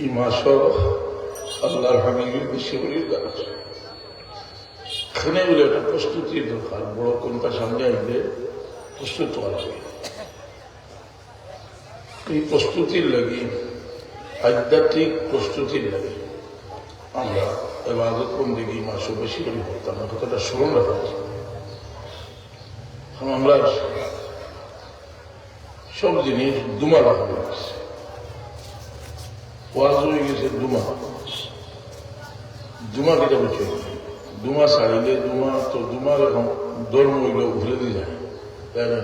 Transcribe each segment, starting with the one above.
এই মাসও আল্লাহর হাবিবের বেশি করে দ্বারা এখানে বলে একটা প্রস্তুতির দরকার, বড় কোনটা সামনে আইলে প্রস্তুত হওয়া লাগে এই প্রস্তুতির লাগে, আধ্যাত্মিক প্রস্তুতির লাগে। আমরা এবাদত বন্দিগি মাসও বেশি করে করতাম না কথাটা স্মরণ রাখা। আমরা সব জিনিস দুমা রাখা ওয়াজ গেছে দুমা দুমা কেটে বলছে দুমা ছাড়িলে দুমা তো দুমার এখন ধর্ম হইলে উঠলে দিয়ে যায়। তাই না?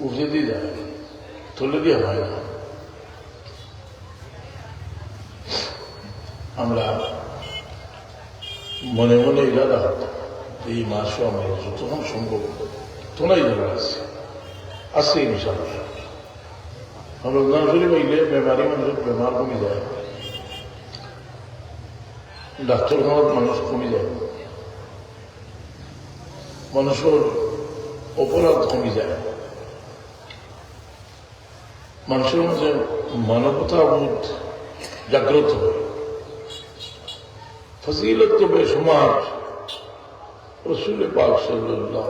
উঠলে দিয়ে যায়। তুলে দিয়ে হয় না। আমরা মনে মনে ইরাদা এই মাসও আমরা যতক্ষণ সম্ভব। তোলাই জানা আছে আছে ইনশাল্লাহ রমজান শরীফ হইলে বেমারি মানুষের বেমার কমে যায় ডাক্তারখানার মানুষ কমে যায় মানুষের অপরাধ কমে যায় মানুষের মধ্যে মানবতা বোধ জাগ্রত হয় ফজিলত তো বেসমার রসুল পাক সাল্লাহ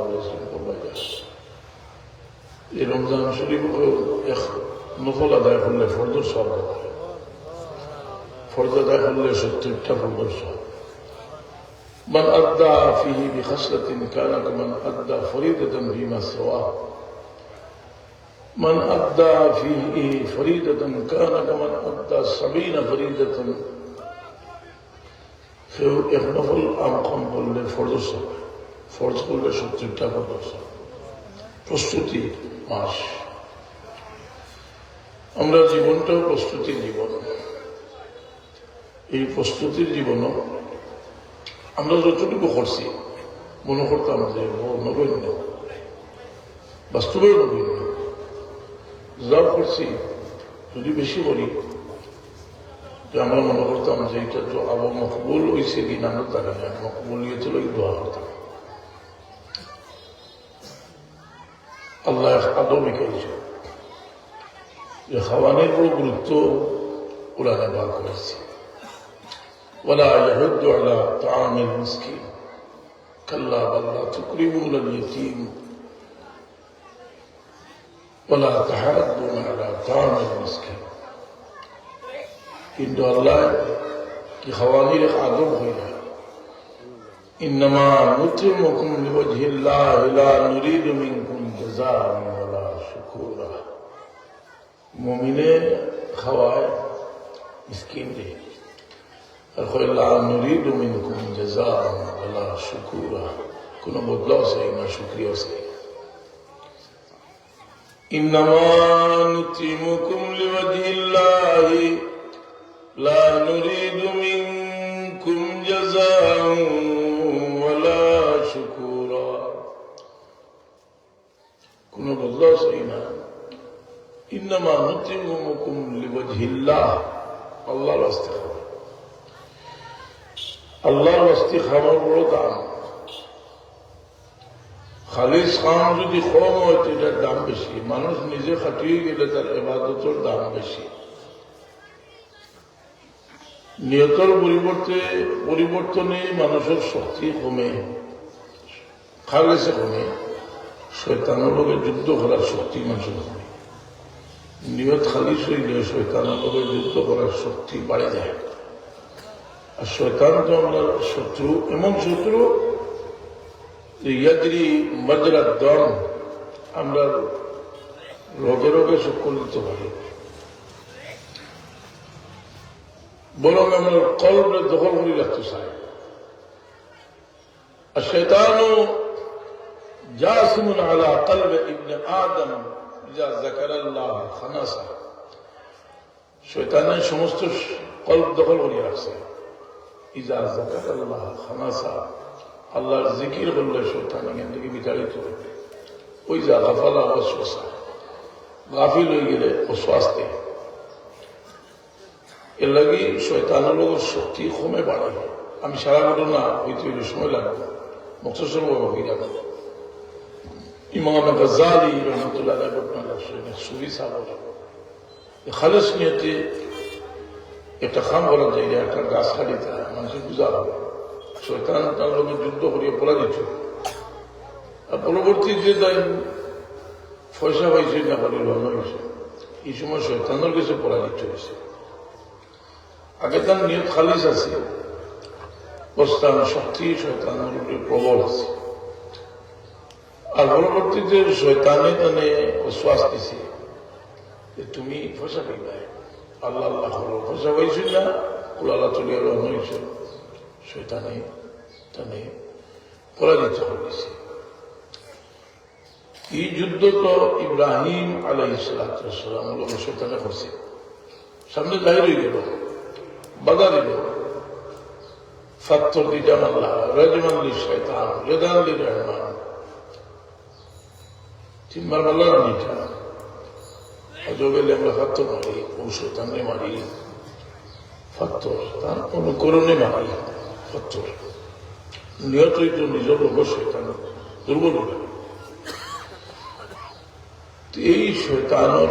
এই রমজান শরীফ এক নফল আদায় করলে ফর্দ সব ফর্দ আদায় করলে সত্তরটা ফর্দ সব من أدى فيه بخصلة كان كمن أدى فريدة فيما سواه من أدى فيه فريدة كان كمن أدى سبعين فريدة কেউ এক নফল আমকম করলে ফরজ সব ফরজ করলে সত্তরটা ফরজ সব প্রস্তুতি মাস আমরা জীবনটাও প্রস্তুতির জীবন। এই প্রস্তুতির জীবনও আমরা যতটুকু করছি, মনে করতাম যে নগণ্য। বাস্তবেও নগণ্য। যা করছি, যদি বেশি করি যে আমরা মনে করতাম যে, এটা তো আবু মকবুল হয়েছে কিনা আমরা তারা মকবুল নিয়ে চলে দোয়া করতাম। আল্লাহ আদৌ লিখেছে যে খাওয়ানোর বড় গুরুত্ব কোরআনে বার করেছে ولا يحد على طعام المسكين كلا بل لا تكرمون اليتيم ولا تحاضون على طعام المسكين কিন্তু আল্লাহ কি খাওয়ানির এক আদব হয়ে যায় إنما نطعمكم لوجه الله لا نريد منكم جزاء ولا شكورا মুমিনে খাওয়ায় মিসকিন রে আর কয় লা নুরিদু মিনকুম জাযাআন ওয়ালা শুকুরা কোন বদলাও চাই না শুকরিয়া চাই إنما نطعمكم لوجه الله لا نريد منكم جزاء ولا شكورا কোন বদলাও চাই না দাম। খালিস যদি কম হয় দাম বেশি। মানুষ নিজে খাটিয়ে গেলে তার এবাদতের দাম বেশি। নিয়তর পরিবর্তে পরিবর্তনে মানুষের শক্তি কমে। খালেছে কমে। শৈতানের লোকের যুদ্ধ করার শক্তি মানুষের কমে। নিয়ত খালিস হইলে শৈতান আমাদের যুদ্ধ করার শক্তি বাড়ে যায়। আর শৈতান তো আমার শত্রু, এমন শত্রু ইয়াদি মজরা দম আমরা রোগে রোগে সকল দিতে পারি। বরং আমরা কলমে দখল করে রাখতে চাই। আর শৈতানও জাসমুন আলা কলবে ইবনে আদম যা জাকার খানাসা শৈতানের সমস্ত কল্প দখল করিয়া আছে ইজা জাকার খানাসা আল্লাহর জিকির করলে শৈতান এখান থেকে বিতাড়িত হইবে। ওই যা গাফালা অশ্বাসা গাফিল হয়ে গেলে অশ্বাসতে এর লাগে শৈতানের শক্তি কমে বাড়াবে আমি সারা ঘটনা হইতে সময় লাগবে। মুক্ত সর্ব হয়ে যাবে ইমাম গজালি রহমতুল্লাহ ঘটনা সুবি সাহেব খালেস নিয়তে একটা খাম করা যায় না, একটা গাছ খালিতে মানুষের বুঝা হবে। শৈতান তার লোকের যুদ্ধ করিয়ে পড়া দিত আর পরবর্তী যে তাই পয়সা পাইছে না বলে রওনা হয়েছে এই সময় শৈতানের কাছে পরাজিত হয়েছে আগে তার নিয়ত খালিস আছে। প্রস্থান শক্তি শৈতানের প্রবল আছে। আর পরবর্তীতে শৈতানে তানে শ্বাস দিছে। যে তুমি পয়সা পাইবা আল্লাহ আল্লাহ হলো পয়সা পাইছিল না, কুলালা তুলিয়া রওনা হয়েছে শৈতানে তানে পরাজিত হয়েছে এই যুদ্ধ তো ইব্রাহিম আলাই সালাম শৈতানে করছে। সামনে জাহির হয়ে গেল, বাধা দিল। ফাত্তর দিতাম আল্লাহ, রাজমান শৈতান রেদান রহমান। তিনবার আল্লাহ নিটা অজবেলে আমরা ফাত্তর মারি শৈতানে মারি ফাত্তর তার অনুকরণে মারি ফাত্তর নিহতই তো নিজের লোক শৈতান দুর্বল। তো এই শৈতানর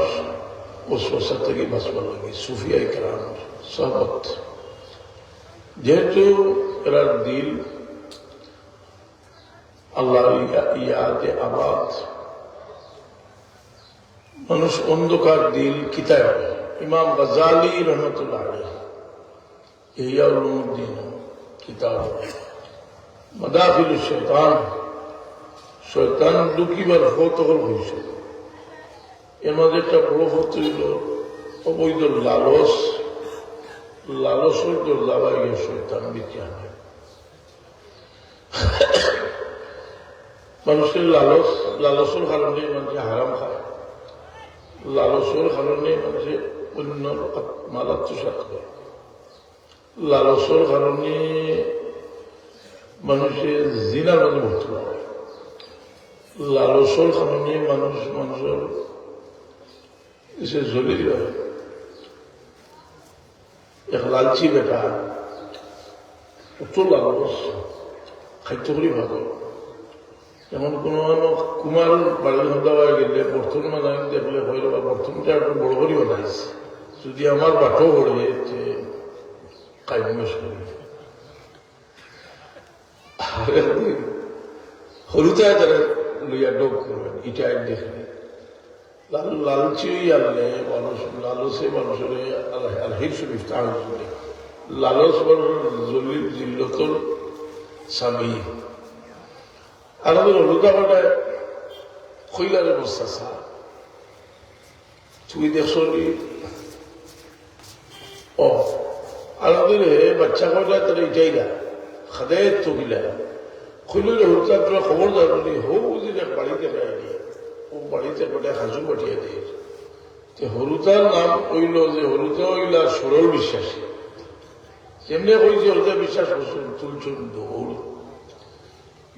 ওসওয়াসা থেকে বাঁচবার লাগে, সুফিয়া কেরাম সহবত যেহেতু এরা দিল, আল্লাহর ইয়া- ইয়াদে আবাদ মানুষ অন্ধকার দিল কিতায় হবে। ইমাম গজালি রহমতুল্লাহ ইহিয়াউদ্দিন কিতাব। মাদাফিল শৈতান। শৈতান লুকিবার কৌতূহল হয়েছিল এর মধ্যে একটা বড় হতে হইল অবৈধ লালস। লালসের দরজা গিয়ে শৈতান বিজ্ঞান মানুষের লালস, লালসের কারণে মানুষে হারাম খায়। লালসের কারণে মানুষে অন্য মারাত্ম সাক্ষ্য লালসের কারণে মানুষের জিনার মাঝে মুক্ত হয়। লালসের কারণে মানুষ মানুষের সে জলিল হয় এক লালচি বেটা অত লালস খাদ্য করি ভালো যেমন কোন কুমার বাড়ির হন্দা হয়ে গেলে বর্তন মানে দেখলে হইল বা বর্তনটা একটু বড় করি বানাইছে যদি আমার বাটো হয়ে যে কাইমেশ করি হলুতায় তারা লইয়া ডোক করবেন, ইটা এক দেখলে লাল লালচি আনলে মানুষ লালসে মানুষের আলহির শরীফ তার জন্য লালস মানুষের জলিল জিল্লতর স্বামী। আমাদের হলুদা কটায় খৈলার অবস্থা সা তুমি দেখছ নি ও আমাদের বাচ্চা কটায় তারা এটাই না খাদায় তো গিলা। খৈলের তোরা খবর জানি হো দেখ, বাড়িতে পাইনি ও বাড়িতে গোটে হাজু পাঠিয়ে দিয়ে হরুতার নাম হইল যে, হরুতা হইলা সরল বিশ্বাসী। যেমনি কইছে, হরুতা বিশ্বাস করছেন, তুলছুন দৌড়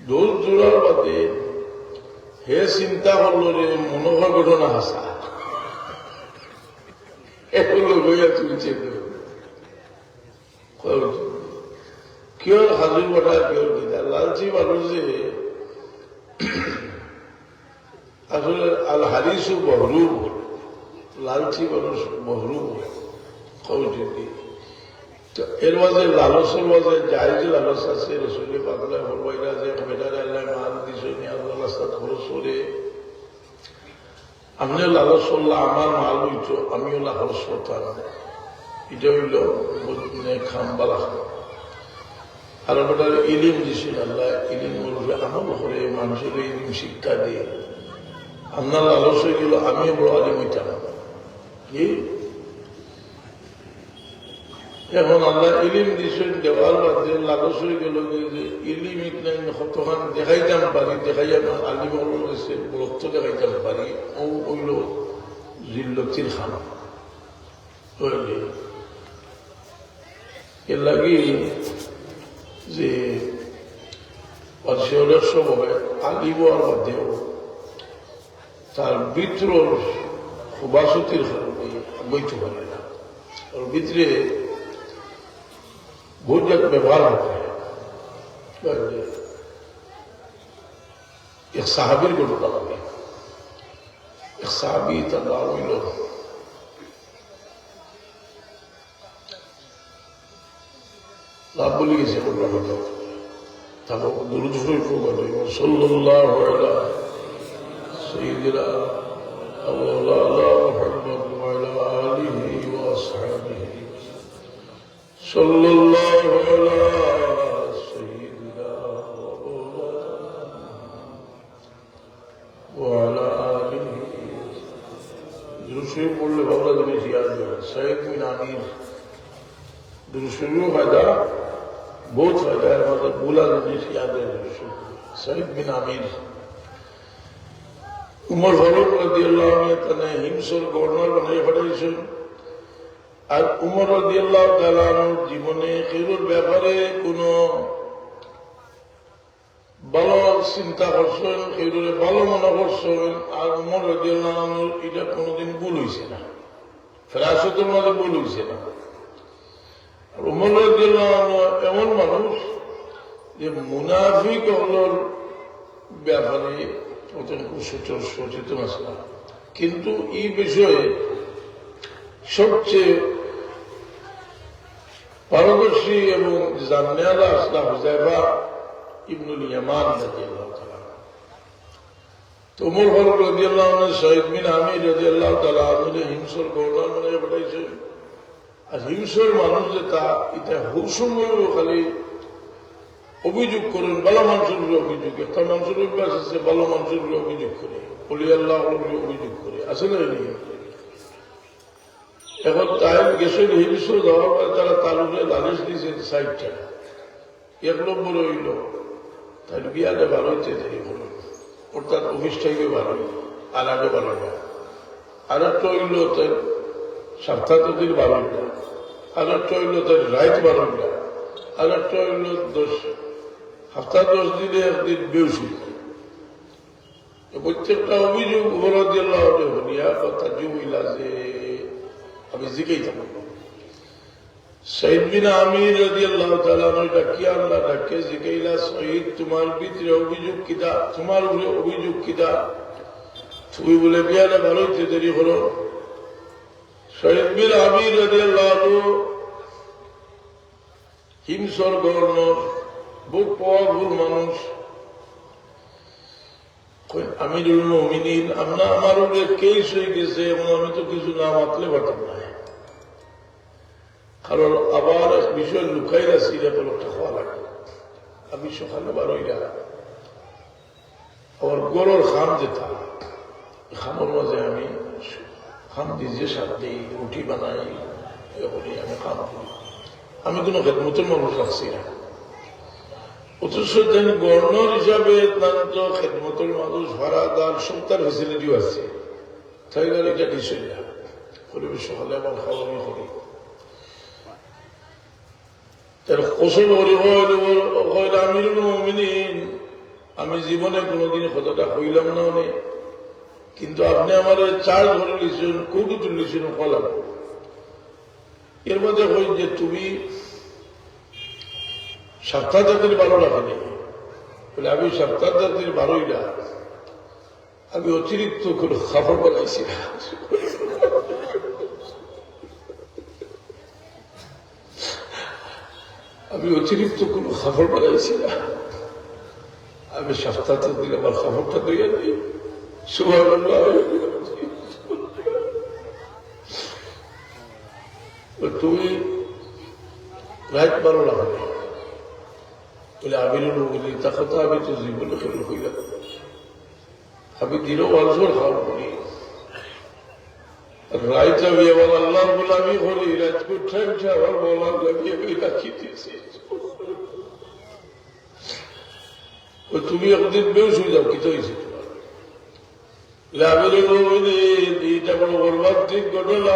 দৌড় জোড়ার বাদে হে চিন্তা করল রে মনোহর ঘটনা হাসা এগুলো লইয়া তুলছে কিয় হাজুর বাটা কিয় দিদা লালচি মানুষ যে আসলে আল হারিসু বহরুব লালচি মানুষ বহরুব কৌটি এর মাঝে লালসের যাই যে লালস আছে রসুলি পাতলা হরবাইরা যে বেটারে আল্লাহ মাল দিছে আল্লাহ রাস্তা খরচ করে আমি লালস করলাম, আমার মাল হইতো, আমিও লালস করতাম। এটা হইল খাম্বালা আর বেটার ইলিম দিছে, আল্লাহ ইলিম বলবে আমার ঘরে মানুষের ইলিম শিক্ষা দিয়ে। আপনার লালস হয়ে গেল, আমিও বড় আলিম হইতাম। কি? এখন আল্লাহ ইলিম দিছেন দেওয়ার লালস হয়ে গেল যে ইলিম ইতনাই কতখান দেখাইতাম পারি, দেখাইয়া আলিম হচ্ছে বরত্ব দেখাইতাম পারি, ও হইল জিল্লতির খানা হইলে এর লাগি যে অনেক সময় আলিম হওয়ার মধ্যেও তার ভিতর বাসতির বইতে পারে না। ওর ভিতরে بقول بغرض بمغرب ایک صحابی کو لوٹا لگا ایک صحابی تلوار ہوئی لوگ آپ بولی کسی کو لوٹا لگا تب درود شریف کو کرو صلی اللہ علیہ سیدنا مولانا محمد وعلى آله وأصحابه. صلى الله عمر فاروق گورنر بنے پڑے আর উমর জীবনে খেরুর ব্যাপারে কোনো ভালো চিন্তা করছেন, খেরুরে ভালো মনে করছেন, আর উমর রাদিয়াল্লাহু আনহুর এটা কোনোদিন ভুল হয়েছে না। ফেরাসতের মধ্যে ভুল হয়েছে না। উমর রাদিয়াল্লাহু আনহু এমন মানুষ যে মুনাফিক হলোর ব্যাপারে অত্যন্ত সচেতন আছে। কিন্তু এই বিষয়ে সবচেয়ে পারদর্শী এবং জানিয়ালা আসলাম হুজাইবা ইবনুল ইয়ামান রাদিয়াল্লাহু তো উমর ফারুক রাদিয়াল্লাহু আনহু, শহীদ বিন আমির রাদিয়াল্লাহু তাআলা আনহু হিংসর গভর্নর বানিয়ে পাঠাইছেন আর হিংসর মানুষ যে তা, এটা হুসুময় খালি অভিযোগ করেন ভালো মানুষের অভিযোগ একটা মানুষের আছে ভালো মানুষের অভিযোগ করে। অলি আল্লাহ অভিযোগ করে। আসলে এখন তাই গেছেন হিংস দেওয়ার পরে তারা উপরে লালিশ দিয়েছেন সাইডটা এক নম্বর হইল তাই বিয়ালে হইতে দেরি হলো অর্থাৎ অফিসটাকে ভালো আর আগে ভালো না আর একটা হইল তার সপ্তাহ দিন ভালো না আর একটা হইল তার রাইট ভালো না আর একটা হইল দোষ। সপ্তাহ দশ দিনে একদিন বেউসি প্রত্যেকটা অভিযোগ উপরাদিয়াল্লাহ হলিয়া কথা জুমিলা যে আমি জিকেই থাকব শহীদ বিন আমির রাজি আল্লাহ তালা ডাকিয়া আল্লাহ ডাকে? জিকাইলা শহীদ তোমার ভিতরে অভিযোগ কিতা তোমার উপরে অভিযোগ কিতা তুমি বলে, বিয়ালে ভালো দেরি হলো। শহীদ বিন আমির রাজি আল্লাহ হিমসর গভর্নর বহু পাওয়ারফুল মানুষ। আমিরুল মমিনিন, আমরা আমার উপরে কেস হয়ে গেছে, এবং আমি তো কিছু না মাতলে পারতাম না। কারণ আবার বিষয় লুকাই রাখছি, এটা একটা খাওয়া লাগে আমি সকালে বারোই না আমার গরুর খাম যেতা খামের মাঝে আমি খাম দিয়ে দিই, রুটি বানাই, এগুলি আমি খাম আমি কোনো খেদমতের মানুষ রাখছি না। অথচ যেন গভর্নর হিসাবে তার তো খেদমতের মানুষ ভাড়া তার ফেসিলিটিও আছে। তাই গেলে এটা নিশ্চয় না পরিবেশ আমার আমি জীবনে কোনোদিন কতটা হইলাম না অনেক কিন্তু আপনি আমার চার ধরে লিখছেন কৌটু তুলিছেন কলাম। এর মধ্যে হই যে তুমি সপ্তাহ জাতির ভালো লাগেনি বলে, আমি সপ্তাহ জাতির ভালোই না আমি অতিরিক্ত কোনো খাবার বানাইছি না। আমি অতিরিক্ত কোনো খাবার বানাইছি না। আমি সপ্তাহ জাতির আমার খাবারটা দিয়ে দিই। সুভাষ তুমি রাইট ভালো লাগে বলে আমিরুল বলি তখন তো আমি তো জীবনে খেলে হইলাম আমি দিনও মানুষের খাওয়া করি। রাইট আমি আমার আল্লাহর গোলামি করি রাজপুর ঠাইমটা আমার বলার লাগে আমি রাখি দিয়েছি তুমি একদিন বেউস হয়ে যাও কিতো হয়েছে তোমার? আমিরুল এইটা বড় বরবাদ ঘটনা।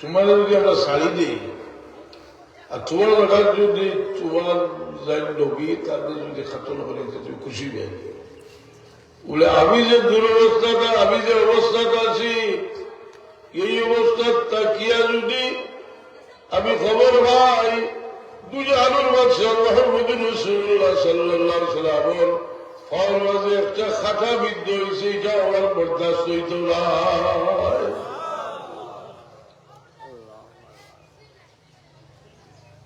তোমার যদি আমরা শাড়ি দিই, আর তোমার জায়গায় যদি তোমার যাই নবী তাদের যদি খাতন করে তুমি খুশি নেই বলে, আমি যে দুরবস্থাটা আমি যে অবস্থাটা আছি, এই অবস্থা তাকিয়া যদি আমি খবর ভাই দুজাহানুর বাদশাহ মোহাম্মদ রসুল্লাহ সাল্লাহ সাল্লামর ফল মাঝে একটা খাতা বিদ্ধ হয়েছে এটা আমার বরদাস্ত হইত না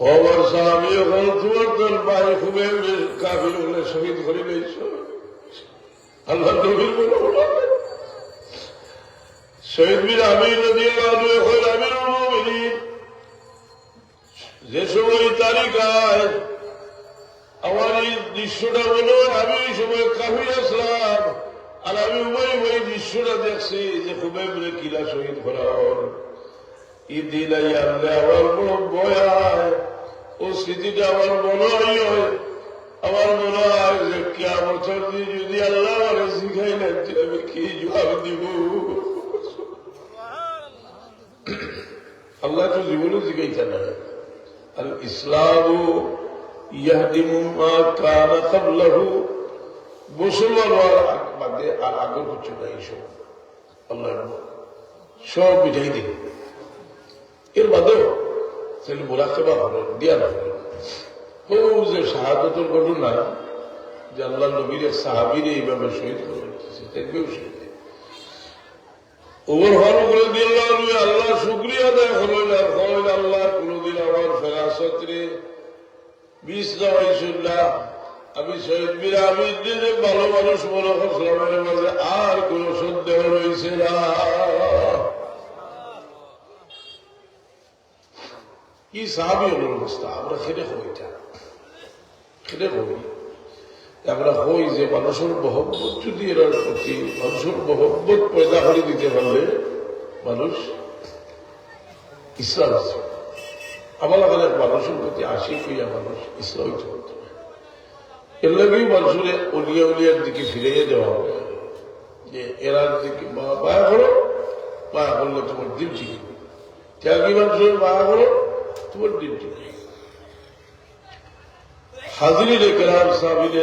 ওমর সাহাবী হল তোমার ভাই খুবই কাবিল হলে শহীদ করে নিয়েছ আল্লাহ বলে শহীদ বীর আমির নদী হল আমির যে সময় তালিকায় আমার এই দৃশ্যটা বলো আমি ওই সময় কাফি আসলাম, আর আমি ওই ওই দৃশ্যটা দেখছি যে খুবই বলে কিলা শহীদ করা হল এই দিন আই আনলে আমার বড় বয়ায় ও স্মৃতিটা আমার মনে হয়, আমার মনে হয় যে কে বছর দিয়ে যদি আল্লাহ আমার শিখাই না আমি কি জবাব দিব? আল্লাহ তো জীবনে শিখাইছে না। আর ইসলাম ইয়াহদিমু মা কানা ক্বাবলাহু মুসলমান হওয়ার বাদে আর আগে কিছু নাই সব। আল্লাহ সব মিটাই দিন। এর বাদেও সেগুলো মোরাকেবা হলো দিয়া হলো ও যে শাহাদতের ঘটনা যে আল্লাহ নবীর সাহাবির এইভাবে শহীদ করে দেখবেও শহীদ ফারুক রাদিয়াল্লাহু আনহু আল্লাহ শুকরিয়া করলেন আর কইলেন আল্লাহ কোনদিন আমার আমি শহীদ বীর আমি ভালো মানুষ মনে করছিলাম আর কোন সন্দেহ রয়েছে না। কি সাহাবি অবস্থা আমরা যে যদি প্রতি দিতে মানুষ প্রতি মানুষ মানুষের উলিয়ার দিকে ফিরিয়ে দেওয়া হবে। যে এরার দিকে মায়া করো, মায়া করলে তোমার দিন ঠিক ত্যাগী মানুষের মায়া করো দিন ঠিক হবে। হাজির কেরাম সাবির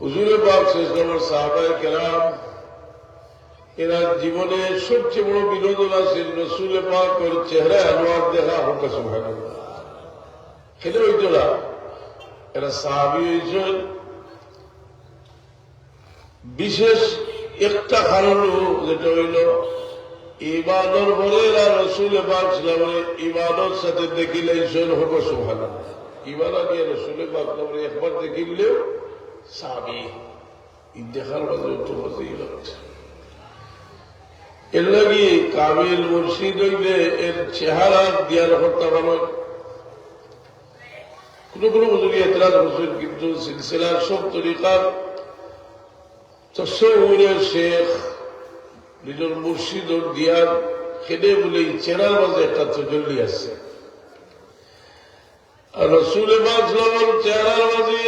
হুজুরে পাক শেষ নম্বর এরা জীবনে সবচেয়ে বড় বিনোদন আছে রসুলে পাক ওর চেহারায় আনোয়ার দেখা হোক খেলে হইতো না। এরা সাহাবি হয়েছেন বিশেষ একটা কারণ যেটা হইল ইবাদর বলে এরা রসুল পাক ছিলাম ইবাদর সাথে দেখিলে ঈশ্বর হোক সুভাগ ইবাদা দিয়ে রসুলে পাক নামে একবার দেখিলেও সাহাবি ই দেখার মাঝে একটু মজেই লাগছে এর লাগি কামিল মুর্শিদ হইলে এর চেহারা দিয়ার হত্যা মানে কোন কোন বুজুর্গ এতরাজ করছেন, কিন্তু সিলসিলার সব তরিকার তসৌরের শেখ নিজের মুর্শিদ ও দিয়ার খেদে বলে এই চেহারার মাঝে একটা তজল্লি আছে। আর রসুল বাজলামের চেহারার মাঝে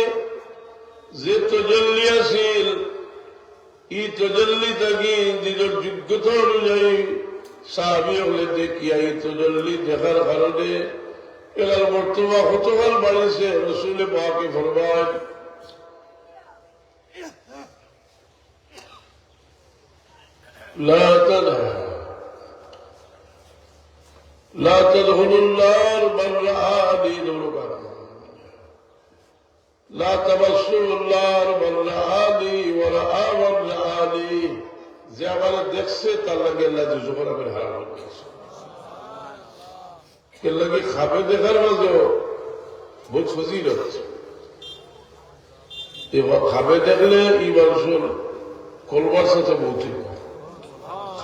যে তজল্লি আছিল ই তজল্লি থাকি নিজের যোগ্যতা অনুযায়ী সাহাবি হলে দেখিয়া এই তজল্লি দেখার কারণে এবার বর্তমান হতকাল বাড়িছে। রসুলে পাকে ফরমান لا تدع لا تدخلوا النار من رآني ذنوبا لا تمسوا النار من رآني ورآ من رآني যে আমার দেখছে তার লাগে আল্লাহ দুজোর আমি হারাম রেখেছে এর লাগে খাবে দেখার মাঝেও বহুত ফজিল হচ্ছে এবার খাবে দেখলে এই মানুষের কলবার সাথে বহুত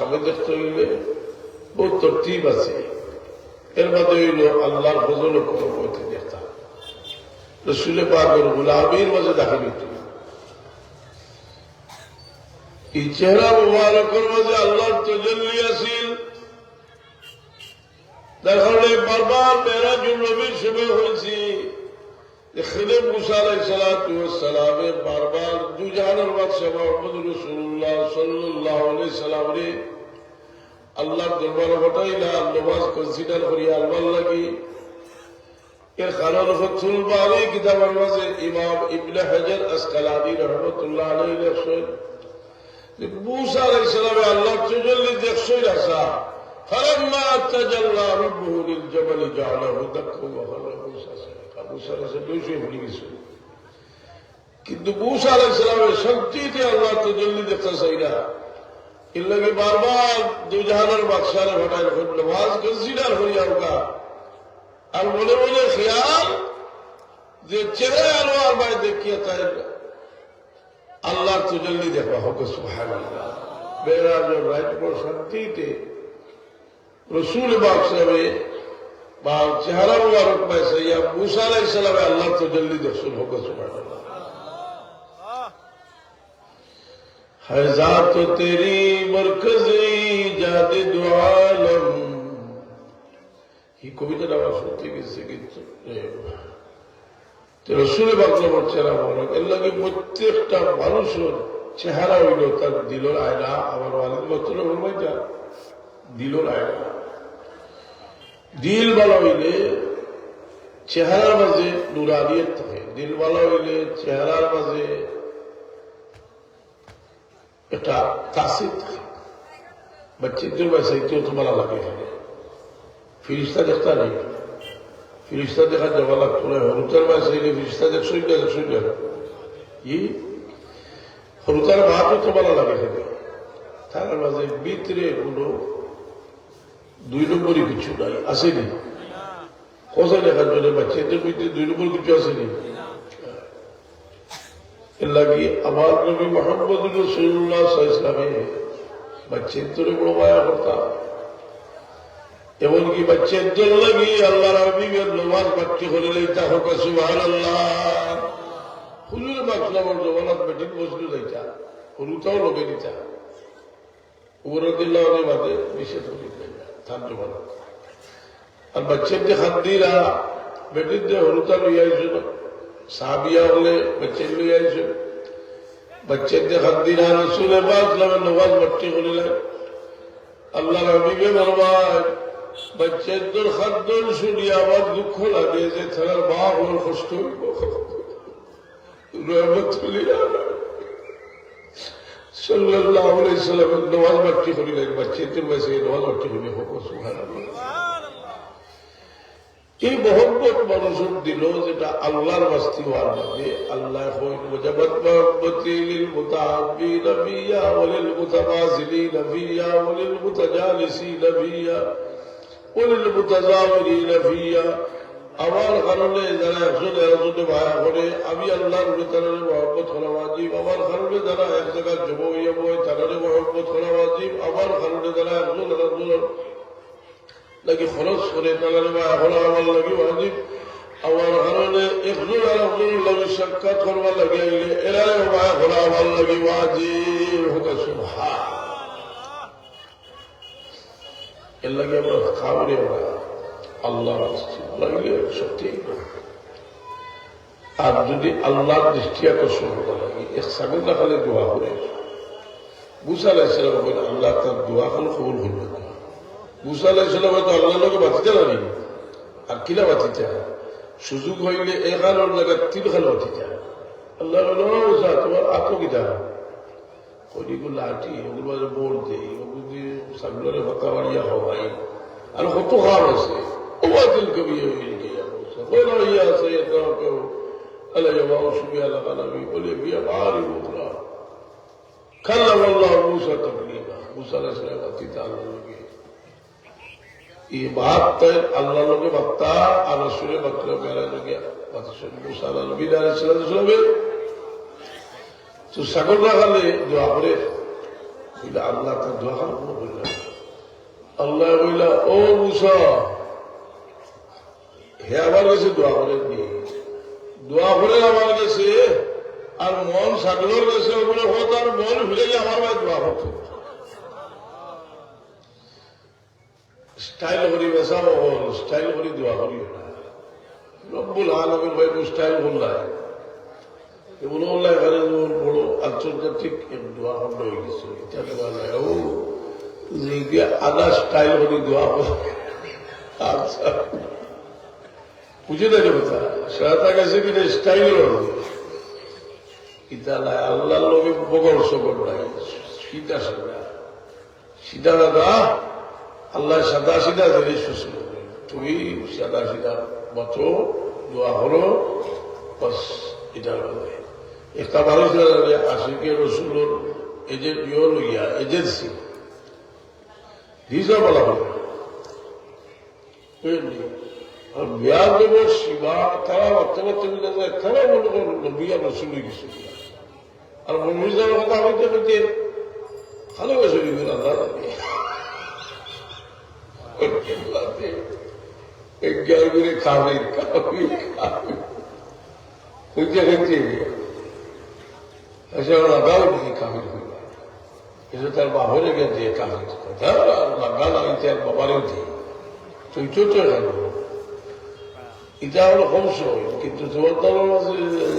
খাবে দেখতে হইলে বহুত তরতিব আছে। এর মধ্যে হইল আল্লাহর ফজল রসুলে পাকের গুলামির মাঝে দাখিল হইতে এই চেহারা মুবারকের মাঝে আল্লাহর তজল্লি আসিল। কারণে বারবার মেরাজুল নবীর সময় হয়েছে। খিদে মুসা আলাই সালামে বারবার দু জাহানের বাদশাহ মোহাম্মদ রসুল্লাহ সাল্লাহ আলাই সালাম রে আল্লাহর দরবার ঘটাইলা নমাজ কনসিডার করিয়া আলমার লাগি এর কারণ ফতুল বারি কিতাবের মাঝে ইমাম ইবনে হাজার আসকালানি রহমতুল্লাহ আলাই লেখছেন যে মুসা আলাইহিস সালামে আল্লাহ চুজল্লি দেখছই আসা فلما تجلى ربه للجبل جعله دكا وخر মুসা আলাহিসাম ভুলে গেছিল কিন্তু মুসা আলাহিসামের সবচেয়ে আল্লাহ তো জলদি দেখতে চাই না। এর লাগে বারবার দুজাহানের বাদশারে ঘটায় রাখে বলে কনসিডার হইয়া ওটা। আর মনে মনে খেয়াল যে চেহারা আলো আর ভাই দেখিয়া তাই আল্লাহর তো জলদি দেখা হোক সুহান বেড়ার রাইট পর শান্তিতে রসুল বাপ বা চেহারা মুবারক পাইছে ইয়া মুসার ইসলামে আল্লাহ তো জলদি দর্শন হোক হজাত তে মরকজে মরকজি জাদে কবিতাটা আমার সত্যি গেছে কিন্তু রসুলের বাংলার চেহারা মনে এর লাগে প্রত্যেকটা মানুষের চেহারা হইল তার দিলর আয়না। আমার মালিক বছর দিলর আয়না। দিল ভালো হইলে চেহারার মাঝে নুরানিয়ত থাকে দিল ভালো হইলে চেহারার মাঝে একটা তাসির থাকে। বাচ্চাদের বয়সাইতেও তো ভালো লাগে। এখানে ফিরিস্তা দেখতা নেই। ফিরিস্তা দেখা যাওয়া লাগতো না। হরুতার বয়সে এলে ফিরিস্তা দেখছই না দেখছই না কি? হরুতার ভাতও তো ভালো লাগে। এখানে তার মাঝে ভিতরে কোনো দুই নম্বরই কিছু নাই, আসেনি। কোথা দেখার জন্য বাচ্চাদের ভিতরে দুই নম্বর কিছু আসেনি। এর আমার নবী মোহাম্মদ রসুল্লাহ ইসলামে বাচ্চাদের বড় মায়া করতাম। এমনকি বাচ্চাদের লাগি আল্লাহর আবিবের নমাজ বাচ্চা করিলে তা হোক সুহান আল্লাহ হুজুর বাকলামর জমানাত বেটিক বসলু যাইতা হলুতাও লগে দিতা উবরদুল্লাহ বাদে নিষেধ করি তার জমানাত আর বাচ্চাদের হাত দিরা বেটির দিয়ে হলুতা লই আইছিল সাহাবিয়া হলে বাচ্চার লই আইছিল বাচ্চাদের হাত দিরা রসুল বাকলামের নমাজ বাচ্চা করিলেন আল্লাহ রবিবে বরবাদ বাচ্চাদের খাদ্য শুনিয়ে আমার দুঃখ লাগে যে তার মা ওর কষ্ট হইব রহমতুল্লাহ সাল্লাল্লাহু আলাইহি সাল্লামের নমাজ বাচ্চি করিলেন বাচ্চাদের বয়সে নমাজ বাচ্চি করিলে হোক সুবহানাল্লাহ এই মহব্বত মানুষের দিল যেটা আল্লাহর বাস্তি হওয়ার মধ্যে আল্লাহ মুজাবত মহব্বতি লিল মুতাহাব্বি নবিয়া ওয়ালিল মুতামাসিলি নবিয়া ওয়ালিল মুতাজালিসি নবিয়া ওয়ালিল মুতাজাওয়ারিনা ফিয়া আমার কারণে যারা একজন একজনে ভায়া করে, আমি আল্লাহর তাদের মহব্বত করা ওয়াজিব আমার কারণে যারা এক জায়গায় জব হইয়া বই তাদের মহব্বত করা ওয়াজিব আমার কারণে যারা একজন একজন নাকি খরচ করে, তাদের ভায়া করা আমার লাগে ওয়াজিব। আমার কারণে একজন আর একজনের লাগে সাক্ষাৎ করবার লাগে আইলে, এরাই ভায়া করা আমার লাগে ওয়াজিব। হোক সুবহান। এর লাগে আমরা খাবরে আমরা। আল্লাহর লাগলে সত্যি। আর যদি আল্লাহর দৃষ্টি আকর্ষণ করা লাগে এক সাগর দেখালে দোয়া মুসা আলাইসালাম বলে আল্লাহ তার দোয়া খাল কবুল করবে মুসা আলাইসালাম হয়তো আল্লাহ লোকে বাঁচিতে পারি আর কিনা বাঁচিতে সুযোগ হইলে এগারোর জায়গায় তিন খাল বাঁচিতে আল্লাহ তোমার আত্মকিতা কলিগুলো লাঠি ওগুলো ওগুলো সাগরের হতা বাড়িয়া হওয়াই আর কত খাম আছে? وقاتل كبيمينك يا موسى قل يا سيدنا ربه ألا يبعوش على غنمي ولي بأبعار أخرى كلم الله موسى تكليما موسى عليه السلام قتال لوগে এই বাহাত্তর আল্লাহ লোকে বার্তা আর আসলে বাক্য মেলা লোকে মুসা আল্লাহ নবী আলাহ সাল্লাহ সাল্লামের তো সাগর লাগালে দোয়া করে আল্লাহ তার দোয়া করার কোনো আল্লাহ বইলা ও মুসা হে আমার কাছে দোয়া করেননি দোয়া করে আমার কাছে আর মন সাগরের কাছে ওগুলো হতো আর মন ভুলে গিয়ে আমার ভাই দোয়া হতো স্টাইল করি বেসা হল স্টাইল করি দোয়া করি। রব্বুল আলমের ভাই স্টাইল বললাম এগুলো বললাম এখানে যেমন বড় আন্তর্জাতিক এক দোয়া হল হয়ে গেছে, এটা বলা ও যে আদা স্টাইল করি দোয়া আচ্ছা। বুঝে দেয় কথা। সেটা গেছে কিনা স্টাইল নাই আল্লাহ লোকে বগল সকল নাই সীতা সেটা সীতা দাদা আল্লাহ সাদা সিধা জিনিস সুস্থ তুমি সাদা সিধা মতো দোয়া হলো, বাস, এটা হবে একটা মানুষ আশিকে রসুলোর এজেন্ট ইয়ে লইয়া এজেন্সি। ভিসা বলা হবে বুঝলি আর বিয়া দেব শিবা তারা বাচ্চা বাচ্চা মিলে যায় তারা মনে করুন বিয়া রসুল কিছু আর মনুষদের কথা হইতে হইতে ভালো বেশি বিভিন্ন দাদা এগারো করে খাবে খাবে খাবে। হইতে হইতে আচ্ছা ওরা গাও দিয়ে কামিল হইবা তার বাপরে গে দিয়ে কামিল কথা লাগা লাগাইতে আর বাবারেও দিয়ে তুই তো তো জানো। এটা হলো সময় কিন্তু দলের মাঝে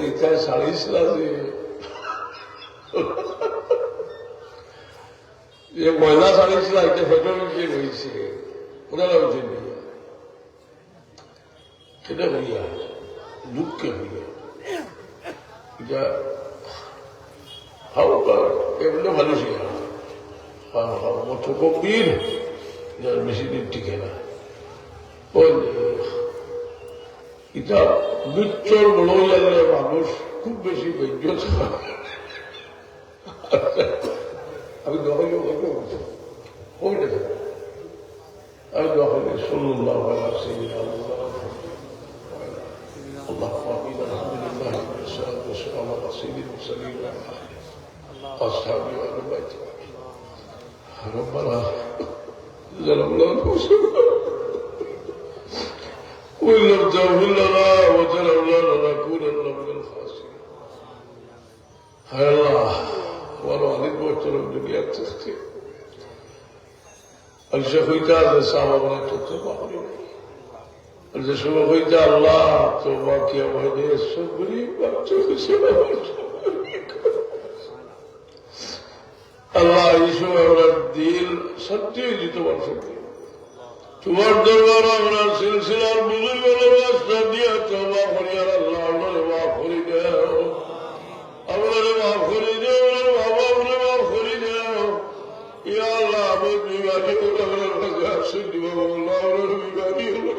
এটা সাড়িস না যে ময়লা সাড়িস না, এটা ফেটে যে হয়েছে ওনারা হয়েছে সেটা হইয়া, দুঃখে হইয়া। এটা হাওকা এগুলো ভালো ছিল মতো যার বেশি দিন টিকে না। এটা বিচ্ছর বড় জায়গায় মানুষ খুব বেশি বৈজ্ঞ ছিল আমি দখল ওই দেখে আমি দখল শুনলাম اللهم امين الحمد لله والصلاه والسلام على سيد المرسلين اصحابه واهل بيته ربنا ظلمنا انفسنا وإن لم تغفر لنا وترحمنا لنكونن من الخاسرين هاي الله والوالد محترم دنیا تختی الشيخ تازه صاحب نے تو توبہ کری الشيخ کوئی تا اللہ توبہ کیا وہ نے صبری بچوں کے سوا اللہ یشوع اور دین سچے جی تو ورثہ তোমার দরবার আমরা সিলসিলার বুজুর্গের রাস্তা দিয়ে তোবা করিয়ার আল্লাহ আমরা মাফ করি দেও। আমরা মাফ করি দেও বাবা আমরা মাফ করি দেও। ইয়া আল্লাহ আমার বিবাদী করে আমরা কাছে আসেন দিব আল্লাহ আমার বিবাদী হলো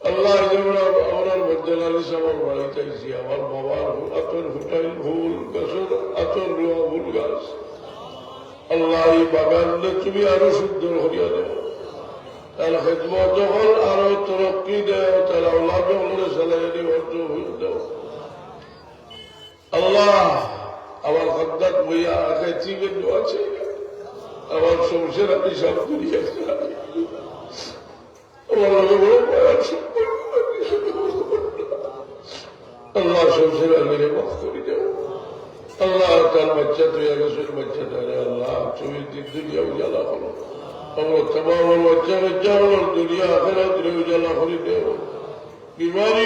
আল্লাহ আমরা মজ্জালাল আমার বাড়িতে আমার বাবার আতর ফুটাইল ভুল গাছের আতর রোয়া ভুল গাছ। আল্লাহ এই বাগানলে তুমি আরও সুন্দর করিয়া দেও তাহলে খেদমত যখন আরও তরক্কি দেও তাহলে আল্লাহ যখন সালাইনি অর্জ হয়ে দেও। আল্লাহ, আমার খদ্দাত বইয়া আগে চিবেন আছে। আমার সংসার আমি সব করিয়া আল্লাহ সংসার আমিরে মাফ করে। আল্লাহ তার বাচ্চা দুই আগস্টের বাচ্চাটা রে আল্লাহ ছবির দিক দুনিয়া উজালা হলো আমরা তমাম বাচ্চা বাচ্চা হলো দুনিয়া আখেরাত রে। উজালা হলি দেব বিমারি